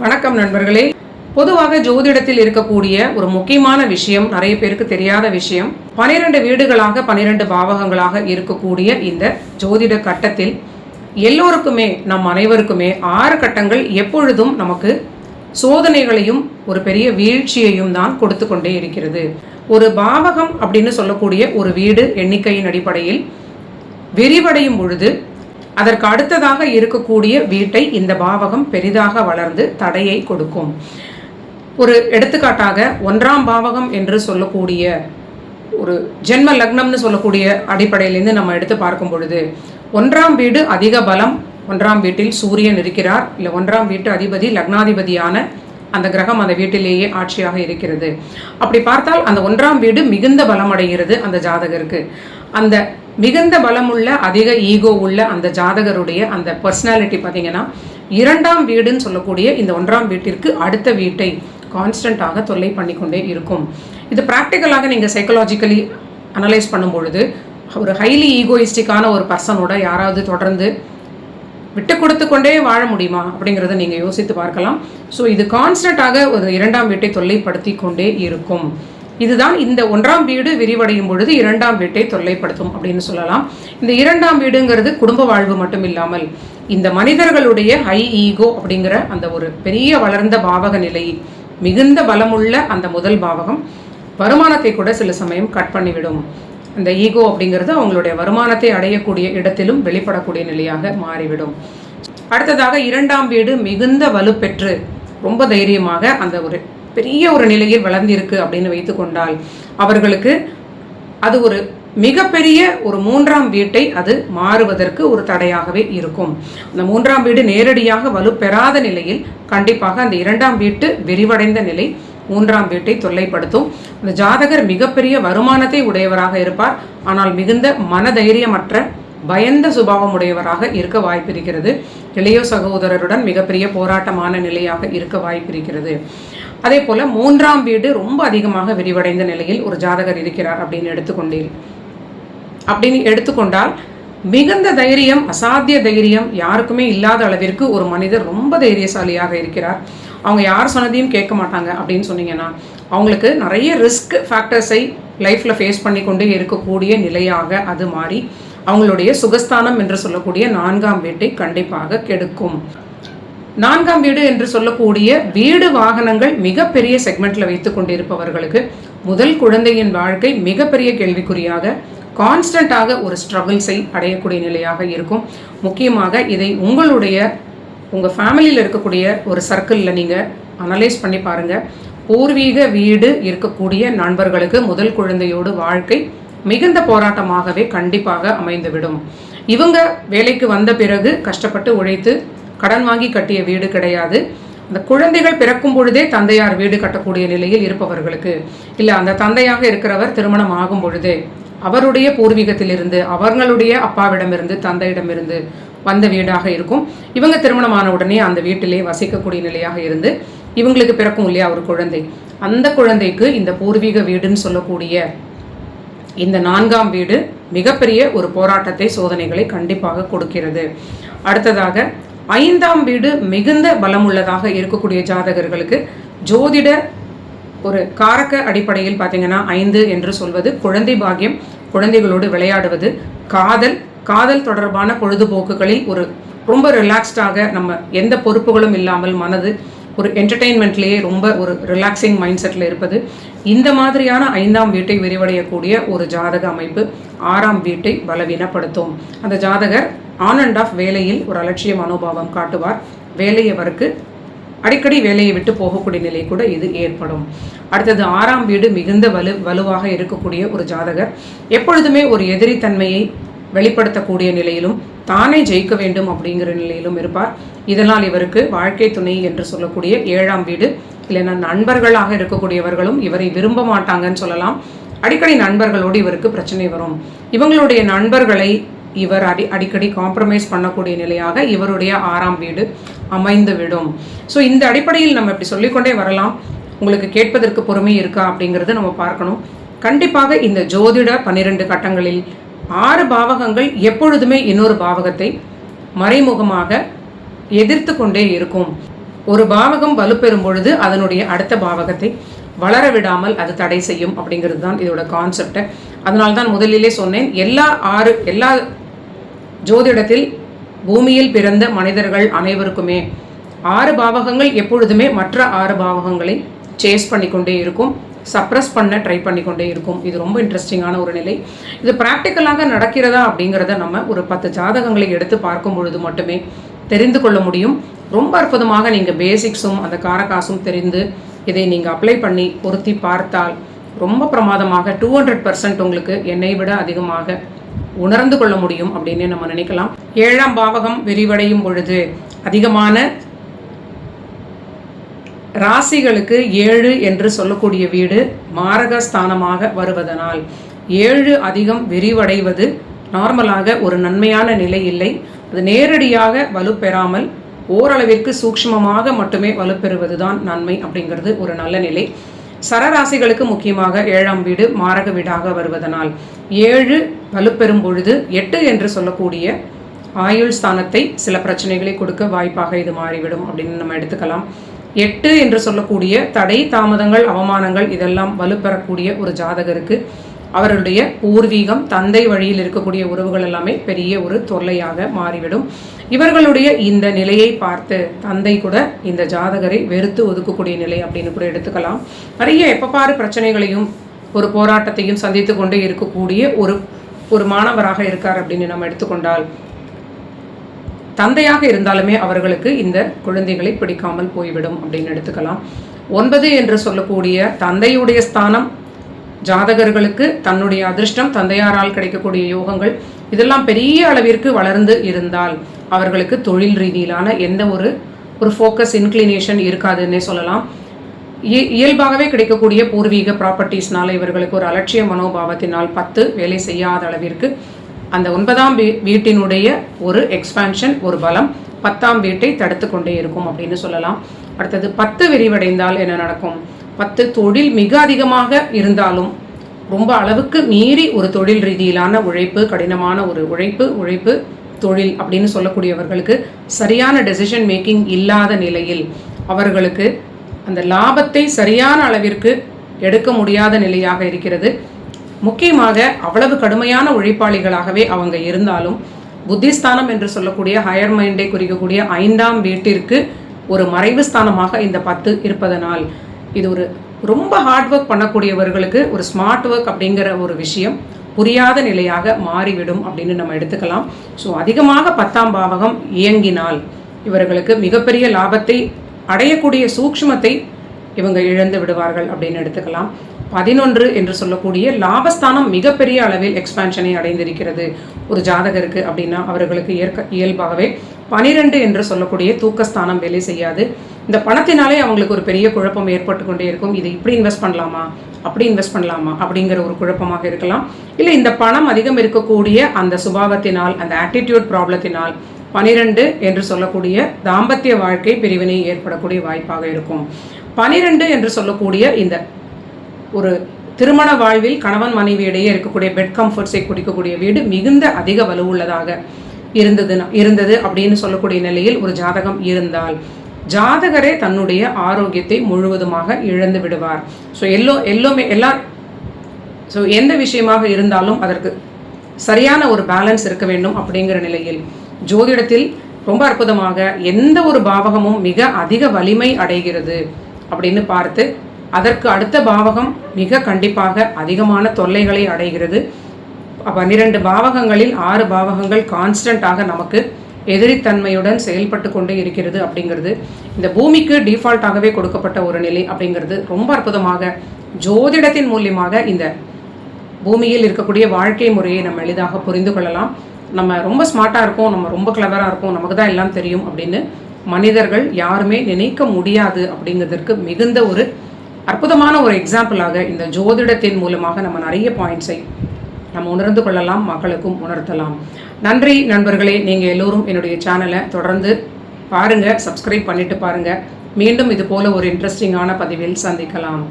வணக்கம் நண்பர்களே. பொதுவாக ஜோதிடத்தில் இருக்கக்கூடிய ஒரு முக்கியமான விஷயம் நிறைய பேருக்கு தெரியாத விஷயம் பனிரெண்டு வீடுகளாக பனிரெண்டு பாவகங்களாக இருக்கக்கூடிய இந்த ஜோதிட கட்டத்தில் எல்லோருக்குமே நம் அனைவருக்குமே ஆறு கட்டங்கள் எப்பொழுதும் நமக்கு சோதனைகளையும் ஒரு பெரிய வீழ்ச்சியையும் தான் கொடுத்து கொண்டே இருக்கிறது. ஒரு பாவகம் அப்படின்னு சொல்லக்கூடிய ஒரு வீடு எண்ணிக்கையின் அடிப்படையில் விரிவடையும் பொழுது அதற்கு அடுத்ததாக இருக்கக்கூடிய வீட்டை இந்த பாவகம் பெரிதாக வளர்ந்து தடையை கொடுக்கும். ஒரு எடுத்துக்காட்டாக ஒன்றாம் பாவகம் என்று சொல்லக்கூடிய ஒரு ஜென்ம லக்னம்னு சொல்லக்கூடிய அடிப்படையிலேருந்து நம்ம எடுத்து பார்க்கும் பொழுது ஒன்றாம் வீடு அதிக பலம் ஒன்றாம் வீட்டில் சூரியன் இருக்கிறார் இல்லை ஒன்றாம் வீட்டு அதிபதி லக்னாதிபதியான அந்த கிரகம் அந்த வீட்டிலேயே ஆட்சியாக இருக்கிறது. அப்படி பார்த்தால் அந்த ஒன்றாம் வீடு மிகுந்த பலம் அடைகிறது அந்த ஜாதகருக்கு. அந்த மிகுந்த பலமுள்ள அதிக ஈகோ உள்ள அந்த ஜாதகருடைய அந்த பர்சனாலிட்டி பார்த்தீங்கன்னா இரண்டாம் வீடுன்னு சொல்லக்கூடிய இந்த ஒன்றாம் வீட்டிற்கு அடுத்த வீட்டை கான்ஸ்டண்ட்டாக தொல்லை பண்ணிக்கொண்டே இருக்கும். இது ப்ராக்டிக்கலாக நீங்கள் சைக்கலாஜிக்கலி அனலைஸ் பண்ணும் பொழுது ஒரு ஹைலி ஈகோயிஸ்டிக்கான ஒரு பர்சனோட யாராவது தொடர்ந்து விட்டு கொடுத்து கொண்டே வாழ முடியுமா அப்படிங்கிறத நீங்கள் யோசித்து பார்க்கலாம். ஸோ இது கான்ஸ்டண்ட்டாக ஒரு இரண்டாம் வீட்டை தொல்லைப்படுத்தி கொண்டே இருக்கும். இதுதான் இந்த ஒன்றாம் வீடு விரிவடையும் பொழுது இரண்டாம் வீட்டை தொல்லைப்படுத்தும் அப்படின்னு சொல்லலாம். இந்த இரண்டாம் வீடுங்கிறது குடும்ப வாழ்வு மட்டும் இல்லாமல் இந்த மனிதர்களுடைய ஹை ஈகோ அப்படிங்கிற அந்த ஒரு பெரிய வளர்ந்த பாவக நிலை மிகுந்த பலமுள்ள அந்த முதல் பாவகம் வருமானத்தை கூட சில சமயம் கட் பண்ணிவிடும். அந்த ஈகோ அப்படிங்கிறது அவங்களுடைய வருமானத்தை அடையக்கூடிய இடத்திலும் வெளிப்படக்கூடிய நிலையாக மாறிவிடும். அடுத்ததாக இரண்டாம் வீடு மிகுந்த வலுப்பெற்று ரொம்ப தைரியமாக அந்த ஒரு பெரிய ஒரு நிலையில் வளர்ந்திருக்கு அப்படின்னு வைத்துக்கொண்டால் அவர்களுக்கு அது ஒரு மிகப்பெரிய ஒரு மூன்றாம் வீட்டை அது மாறுவதற்கு ஒரு தடையாகவே இருக்கும். அந்த மூன்றாம் வீடு நேரடியாக வலுப்பெறாத நிலையில் கண்டிப்பாக அந்த இரண்டாம் வீட்டு விரிவடைந்த நிலை மூன்றாம் வீட்டை தொல்லைப்படுத்தும். அந்த ஜாதகர் மிகப்பெரிய வருமானத்தை உடையவராக இருப்பார். ஆனால் மிகுந்த மனதைரியமற்ற பயந்த சுபாவம் உடையவராக இருக்க வாய்ப்பிருக்கிறது. இளைய சகோதரருடன் மிகப்பெரிய போராட்டமான நிலையாக இருக்க வாய்ப்பிருக்கிறது. அதே போல மூன்றாம் வீடு ரொம்ப அதிகமாக விரிவடைந்த நிலையில் ஒரு ஜாதகர் இருக்கிறார் அப்படின்னு எடுத்துக்கொண்டீர். அப்படின்னு எடுத்துக்கொண்டால் மிகுந்த தைரியம் அசாத்திய தைரியம் யாருக்குமே இல்லாத அளவிற்கு ஒரு மனிதர் ரொம்ப தைரியசாலியாக இருக்கிறார். அவங்க யார் சொன்னதையும் கேட்க மாட்டாங்க அப்படின்னு சொன்னீங்கன்னா அவங்களுக்கு நிறைய ரிஸ்க் ஃபேக்டர்ஸை லைஃப்பில் ஃபேஸ் பண்ணி கொண்டே இருக்கக்கூடிய நிலையாக அது மாறி அவங்களுடைய சுகஸ்தானம் என்று சொல்லக்கூடிய நான்காம் வீட்டை கண்டிப்பாக கெடுக்கும். நான்காம் வீடு என்று சொல்லக்கூடிய வீடு வாகனங்கள் மிகப்பெரிய செக்மெண்ட்ல வைத்து கொண்டிருப்பவர்களுக்கு முதல் குழந்தையின் வாழ்க்கை மிகப்பெரிய கேள்விக்குறியாக கான்ஸ்டண்ட்டாக ஒரு ஸ்ட்ரகிள்ஸை அடையக்கூடிய நிலையாக இருக்கும். முக்கியமாக இதை உங்களுடைய உங்கள் ஃபேமிலியில் இருக்கக்கூடிய ஒரு சர்க்கிளில் நீங்கள் அனலைஸ் பண்ணி பாருங்கள் பூர்வீக வீடு இருக்கக்கூடிய நண்பர்களுக்கு முதல் குழந்தையோடு வாழ்க்கை மிகுந்த போராட்டமாகவே கண்டிப்பாக அமைந்துவிடும். இவங்க வேலைக்கு வந்த பிறகு கஷ்டப்பட்டு உழைத்து கடன் வாங்கி கட்டிய வீடு கிடையாது. அந்த குழந்தைகள் பிறக்கும் பொழுதே தந்தையார் வீடு கட்டக்கூடிய நிலையில் இருப்பவர்களுக்கு இல்லை அந்த தந்தையாக இருக்கிறவர் திருமணம் ஆகும் பொழுதே அவருடைய பூர்வீகத்திலிருந்து அவர்களுடைய அப்பாவிடமிருந்து தந்தையிடமிருந்து வந்த வீடாக இருக்கும். இவங்க திருமணமான உடனே அந்த வீட்டிலே வசிக்கக்கூடிய நிலையாக இருந்து இவங்களுக்கு பிறக்கும் இல்லையா ஒரு குழந்தை. அந்த குழந்தைக்கு இந்த பூர்வீக வீடுன்னு சொல்லக்கூடிய இந்த நான்காம் வீடு மிகப்பெரிய ஒரு போராட்டத்தை சோதனைகளை கண்டிப்பாக கொடுக்கிறது. அடுத்ததாக ஐந்தாம் வீடு மிகுந்த பலமுள்ளதாக இருக்கக்கூடிய ஜாதகர்களுக்கு ஜோதிட ஒரு காரக்க அடிப்படையில் பார்த்தீங்கன்னா ஐந்து என்று சொல்வது குழந்தை பாக்கியம் குழந்தைகளோடு விளையாடுவது காதல் காதல் தொடர்பான பொழுதுபோக்குகளில் ஒரு ரொம்ப ரிலாக்ஸ்டாக நம்ம எந்த பொறுப்புகளும் இல்லாமல் மனது ஒரு என்டர்டெயின்மெண்ட்லேயே ரொம்ப ஒரு ரிலாக்ஸிங் மைண்ட் செட்டில் இருப்பது. இந்த மாதிரியான ஐந்தாம் வீட்டை விரிவடையக்கூடிய ஒரு ஜாதக அமைப்பு ஆறாம் வீட்டை பலவீனப்படுத்தும். அந்த ஜாதகர் ஆன் அண்ட் ஆஃப் வேலையில் ஒரு அலட்சிய மனோபாவம் காட்டுவார். வேலையவருக்கு அடிக்கடி வேலையை விட்டு போகக்கூடிய நிலை கூட இது ஏற்படும். அடுத்தது ஆறாம் வீடு மிகுந்த வலு வலுவாக இருக்கக்கூடிய ஒரு ஜாதகர். எப்பொழுதுமே ஒரு எதிரித்தன்மையை வெளிப்படுத்தக்கூடிய நிலையிலும் தானே ஜெயிக்க வேண்டும் அப்படிங்கிற நிலையிலும் இருப்பார். இதனால் இவருக்கு வாழ்க்கை துணை என்று சொல்லக்கூடிய ஏழாம் வீடு இல்லைன்னா நண்பர்களாக இருக்கக்கூடியவர்களும் இவரை விரும்ப மாட்டாங்கன்னு சொல்லலாம். அடிக்கடி நண்பர்களோடு இவருக்கு பிரச்சனை வரும். இவங்களுடைய நண்பர்களை இவர் அடி அடிக்கடி காம்ப்ரமைஸ் பண்ணக்கூடிய நிலையாக இவருடைய ஆறாம் வீடு அமைந்து விடும். ஸோ இந்த அடிப்படையில் நம்ம இப்படி சொல்லிக்கொண்டே வரலாம். உங்களுக்கு கேட்பதற்கு பொறுமை இருக்கா அப்படிங்கிறத நம்ம பார்க்கணும். கண்டிப்பாக இந்த ஜோதிட பன்னிரெண்டு கட்டங்களில் ஆறு பாவகங்கள் எப்பொழுதுமே இன்னொரு பாவகத்தை மறைமுகமாக எதிர்த்து கொண்டே இருக்கும். ஒரு பாவகம் வலுப்பெறும் பொழுது அதனுடைய அடுத்த பாவகத்தை வளர விடாமல் அது தடை செய்யும் அப்படிங்கிறது தான் இதோட கான்செப்ட் அதனால தான் முதலிலே சொன்னேன் எல்லா ஆறு எல்லா ஜோதிடத்தில் பூமியில் பிறந்த மனிதர்கள் அனைவருக்குமே ஆறு பாவகங்கள் எப்பொழுதுமே மற்ற ஆறு பாவகங்களை சேஸ் பண்ணிக்கொண்டே இருக்கும் சப்ரஸ் பண்ண ட்ரை பண்ணிக்கொண்டே இருக்கும். இது ரொம்ப இன்ட்ரெஸ்டிங்கான ஒரு நிலை. இது ப்ராக்டிக்கலாக நடக்கிறதா அப்படிங்கிறத நம்ம ஒரு பத்து ஜாதகங்களை எடுத்து பார்க்கும் பொழுது மட்டுமே தெரிந்து கொள்ள முடியும். ரொம்ப அற்புதமாக நீங்கள் பேசிக்ஸும் அந்த காரகாசும் தெரிந்து இதை நீங்கள் அப்ளை பண்ணி பொருத்தி பார்த்தால் ரொம்ப பிரமாதமாக டூ ஹண்ட்ரட் பர்சன்ட் உங்களுக்கு என்னை விட அதிகமாக உணர்ந்து கொள்ள முடியும் அப்படின்னு நம்ம நினைக்கலாம். ஏழாம் பாவகம் விரிவடையும் பொழுது அதிகமான ராசிகளுக்கு ஏழு என்று சொல்லக்கூடிய வீடு மாரகஸ்தானமாக வருவதனால் ஏழு அதிகம் விரிவடைவது நார்மலாக ஒரு நன்மையான நிலை இல்லை. அது நேரடியாக வலுப்பெறாமல் ஓரளவிற்கு சூக்ஷ்மமாக மட்டுமே வலுப்பெறுவது தான் நன்மை அப்படிங்கிறது ஒரு நல்ல நிலை. சரராசிகளுக்கு முக்கியமாக ஏழாம் வீடு மாரக வீடாக வருவதனால் ஏழு வலுப்பெறும் பொழுது எட்டு என்று சொல்லக்கூடிய ஆயுள் ஸ்தானத்தை சில பிரச்சனைகளை கொடுக்க வாய்ப்பாக இது மாறிவிடும் அப்படின்னு நம்ம எடுத்துக்கலாம். எட்டு என்று சொல்லக்கூடிய தடை தாமதங்கள் அவமானங்கள் இதெல்லாம் வலுப்பெறக்கூடிய ஒரு ஜாதகருக்கு அவர்களுடைய பூர்வீகம் தந்தை வழியில் இருக்கக்கூடிய உறவுகள் எல்லாமே பெரிய ஒரு தொல்லையாக மாறிவிடும். இவர்களுடைய இந்த நிலையை பார்த்து தந்தை கூட இந்த ஜாதகரை வெறுத்து ஒதுக்கக்கூடிய நிலை அப்படின்னு கூட எடுத்துக்கலாம். நிறைய எப்பப்பாறு பிரச்சனைகளையும் ஒரு போராட்டத்தையும் சந்தித்து கொண்டே இருக்கக்கூடிய ஒரு ஒரு மாணவராக இருக்கார் அப்படின்னு நம்ம எடுத்துக்கொண்டால் தந்தையாக இருந்தாலுமே அவர்களுக்கு இந்த குழந்தைகளை பிடிக்காமல் போய்விடும் அப்படின்னு எடுத்துக்கலாம். ஒன்பது என்று சொல்லக்கூடிய தந்தையுடைய ஸ்தானம் ஜாதகர்களுக்கு தன்னுடைய அதிர்ஷ்டம் தந்தையாரால் கிடைக்கக்கூடிய யோகங்கள் இதெல்லாம் பெரிய அளவிற்கு வளர்ந்து இருந்தால் அவர்களுக்கு தொழில் ரீதியிலான எந்த ஒரு ஒரு ஃபோக்கஸ் இன்க்ளினேஷன் இருக்காதுன்னே சொல்லலாம். இயல்பாகவே கிடைக்கக்கூடிய பூர்வீக ப்ராப்பர்ட்டிஸ்னால இவர்களுக்கு ஒரு அலட்சிய மனோபாவத்தினால் பத்து வேலை செய்யாத அளவிற்கு அந்த ஒன்பதாம் வீ வீட்டினுடைய ஒரு எக்ஸ்பான்ஷன் ஒரு பலம் பத்தாம் வீட்டை தடுத்து கொண்டே இருக்கும் அப்படின்னு சொல்லலாம். அடுத்தது பத்து விரிவடைந்தால் என்ன நடக்கும்? பத்து தொழில் மிக அதிகமாக இருந்தாலும் ரொம்ப அளவுக்கு மீறி ஒரு தொழில் ரீதியிலான உழைப்பு கடினமான ஒரு உழைப்பு உழைப்பு தொழில் அப்படின்னு சொல்லக்கூடியவர்களுக்கு சரியான டெசிஷன் மேக்கிங் இல்லாத நிலையில் அவர்களுக்கு அந்த லாபத்தை சரியான அளவிற்கு எடுக்க முடியாத நிலையாக இருக்கிறது. முக்கியமாக அவ்வளவு கடுமையான உழைப்பாளிகளாகவே அவங்க இருந்தாலும் புத்திஸ்தானம் என்று சொல்லக்கூடிய ஹையர் மைண்டை குறிக்கக்கூடிய ஐந்தாம் வீட்டிற்கு ஒரு மறைவு ஸ்தானமாக இந்த பத்து இருப்பதனால் இது ஒரு ரொம்ப ஹார்ட் ஒர்க் பண்ணக்கூடியவர்களுக்கு ஒரு ஸ்மார்ட் ஒர்க் அப்படிங்கிற ஒரு விஷயம் புரியாத நிலையாக மாறிவிடும் அப்படின்னு நம்ம எடுத்துக்கலாம். ஸோ அதிகமாக பத்தாம் பாவகம் இயங்கினால் இவர்களுக்கு மிகப்பெரிய லாபத்தை அடையக்கூடிய சூக்ஷ்மத்தை இவங்க இழந்து விடுவார்கள் அப்படின்னு எடுத்துக்கலாம். பதினொன்று என்று சொல்லக்கூடிய லாபஸ்தானம் மிகப்பெரிய அளவில் எக்ஸ்பான்ஷனை அடைந்திருக்கிறது. ஒரு ஜாதகருக்கு அப்படின்னா அவர்களுக்கு ஏற்க இயல்பாகவே பனிரெண்டு என்று சொல்லக்கூடிய தூக்கஸ்தானம் வேலை செய்யாது. இந்த பணத்தினாலே அவங்களுக்கு ஒரு பெரிய குழப்பம் ஏற்பட்டு கொண்டே இருக்கும். இது இப்படி இன்வெஸ்ட் பண்ணலாமா? அப்படி இன்வெஸ்ட் பண்ணலாமா? அப்படிங்கிற ஒரு குழப்பமாக இருக்கலாம். இல்லை இந்த பணம் அதிகம் இருக்கக்கூடிய அந்த சுபாவத்தினால் அந்த ஆட்டிடியூட் ப்ராப்ளத்தினால் பனிரெண்டு என்று சொல்லக்கூடிய தாம்பத்திய வாழ்க்கை பிரிவினை ஏற்படக்கூடிய வாய்ப்பாக இருக்கும். பனிரெண்டு என்று சொல்லக்கூடிய இந்த ஒரு திருமண வாழ்வில் கணவன் மனைவியிடையே இருக்கக்கூடிய பெட் கம்ஃபர்ட்ஸை குடிக்கக்கூடிய வீடு மிகுந்த அதிக வலுவுள்ளதாக இருந்ததுன்னா இருந்தது அப்படின்னு சொல்லக்கூடிய நிலையில் ஒரு ஜாதகம் இருந்தால் ஜாதகரே தன்னுடைய ஆரோக்கியத்தை முழுவதுமாக இழந்து விடுவார். ஸோ எல்லோ எல்லோமே எல்லா ஸோ எந்த விஷயமாக இருந்தாலும் அதற்கு சரியான ஒரு பேலன்ஸ் இருக்க வேண்டும் அப்படிங்கிற நிலையில் ஜோதிடத்தில் ரொம்ப அற்புதமாக எந்த ஒரு பாவகமும் மிக அதிக வலிமை அடைகிறது அப்படின்னு பார்த்து அதற்கு அடுத்த பாவகம் மிக கண்டிப்பாக அதிகமான தொல்லைகளை அடைகிறது. பன்னிரண்டு பாவகங்களில் ஆறு பாவகங்கள் கான்ஸ்டண்ட்டாக நமக்கு எதிரித்தன்மையுடன் செயல்பட்டு கொண்டே இருக்கிறது அப்படிங்கிறது. இந்த பூமிக்கு டிஃபால்ட்டாகவே கொடுக்கப்பட்ட ஒரு நிலை அப்படிங்கிறது ரொம்ப அற்புதமாக ஜோதிடத்தின் மூலியமாக இந்த பூமியில் இருக்கக்கூடிய வாழ்க்கை முறையை நம்ம எளிதாக புரிந்து கொள்ளலாம். நம்ம ரொம்ப ஸ்மார்ட்டாக இருப்போம் நம்ம ரொம்ப கிளவராக இருப்போம் நமக்கு தான் எல்லாம் தெரியும் அப்படின்னு மனிதர்கள் யாருமே நினைக்க முடியாது அப்படிங்கிறதுக்கு மிகுந்த ஒரு அற்புதமான ஒரு எக்ஸாம்பிளாக இந்த ஜோதிடத்தின் மூலமாக நம்ம நிறைய பாயிண்ட்ஸை நம்ம உணர்ந்து கொள்ளலாம் மக்களுக்கும் உணர்த்தலாம். நன்றி நண்பர்களே நீங்கள் எல்லோரும் என்னுடைய சேனலை தொடர்ந்து பாருங்கள் சப்ஸ்கிரைப் பண்ணிவிட்டு பாருங்கள் மீண்டும் இது போல் ஒரு இன்ட்ரெஸ்டிங்கான பதிவில் சந்திக்கலாம்.